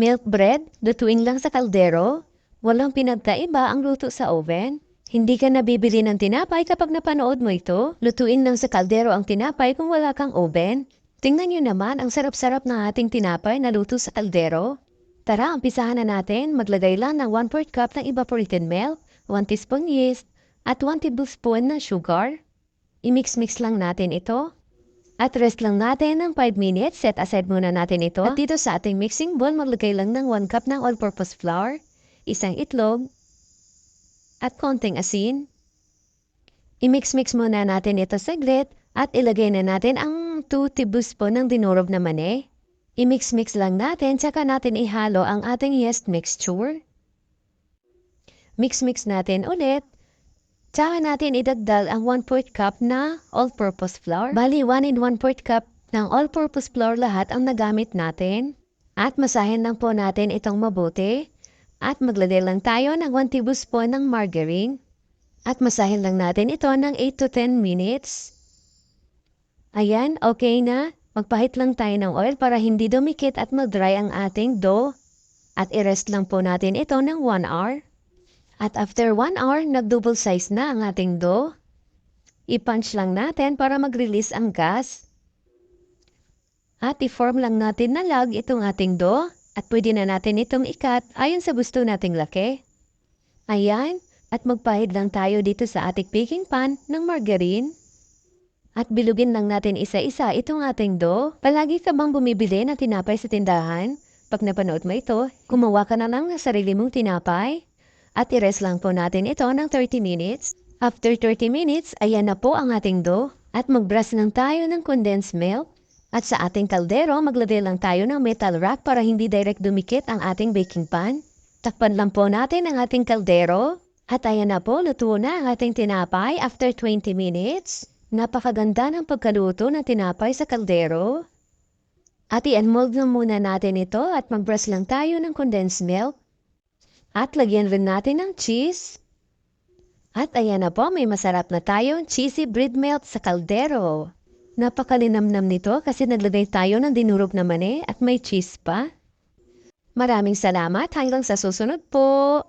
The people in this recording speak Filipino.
Milk bread, lutuin lang sa kaldero. Walang pinagkaiba ang luto sa oven. Hindi ka nabibili ng tinapay kapag napanood mo ito. Lutuin lang sa kaldero ang tinapay kung wala kang oven. Tingnan nyo naman ang sarap-sarap ng ating tinapay na luto sa kaldero. Tara, umpisahan na natin. Maglagay lang ng 1 4 cup ng evaporated milk, 1 teaspoon yeast, at 1 tablespoon ng sugar. I-mix-mix lang natin ito. At rest lang natin ng 5 minutes. Set aside muna natin ito. At dito sa ating mixing bowl, maglagay lang ng 1 cup ng all-purpose flour, isang itlog, at konting asin. I-mix-mix muna natin ito saglit at ilagay na natin ang 2 tablespoon ng dinurog na mani. I-mix-mix lang natin tsaka natin ihalo ang ating yeast mixture. Mix-mix natin ulit. Tsaka natin idagdag ang 1 4 cup na all-purpose flour. Bali, 1 in 1 4 cup ng all-purpose flour lahat ang nagamit natin. At masahin lang po natin itong mabuti. At maglagay lang tayo ng 1 tablespoon ng margarine. At masahin lang natin ito ng 8 to 10 minutes. Ayan, okay na. Magpahit lang tayo ng oil para hindi dumikit at mag-dry ang ating dough. At i-rest lang po natin ito ng 1 hour. At after 1 hour, nag-double size na ang ating dough. I-punch lang natin para mag-release ang gas. At i-form lang natin na lag itong ating dough. At pwede na natin itong ikat ayon sa gusto nating laki. Ayan, at magpahid lang tayo dito sa ating baking pan ng margarine. At bilugin lang natin isa-isa itong ating dough. Palagi ka bang bumibili ng tinapay sa tindahan? Pag napanood mo ito, gumawa ka na lang ng sarili mong tinapay. At i-rest lang po natin ito ng 30 minutes. After 30 minutes, ayan na po ang ating dough. At mag-brush lang tayo ng condensed milk. At sa ating kaldero, maglagay lang tayo ng metal rack para hindi direct dumikit ang ating baking pan. Takpan lang po natin ang ating kaldero. At ayan na po, luto na ang ating tinapay after 20 minutes. Napakaganda ng pagkaluto ng tinapay sa kaldero. At i-unmold na muna natin ito at mag-brush lang tayo ng condensed milk. At lagyan rin natin ng cheese. At ayan na po, may masarap na tayong cheesy bread melt sa kaldero. Napakalinamnam nito kasi naglagay tayo ng dinurog na mani at may cheese pa. Maraming salamat hanggang sa susunod po.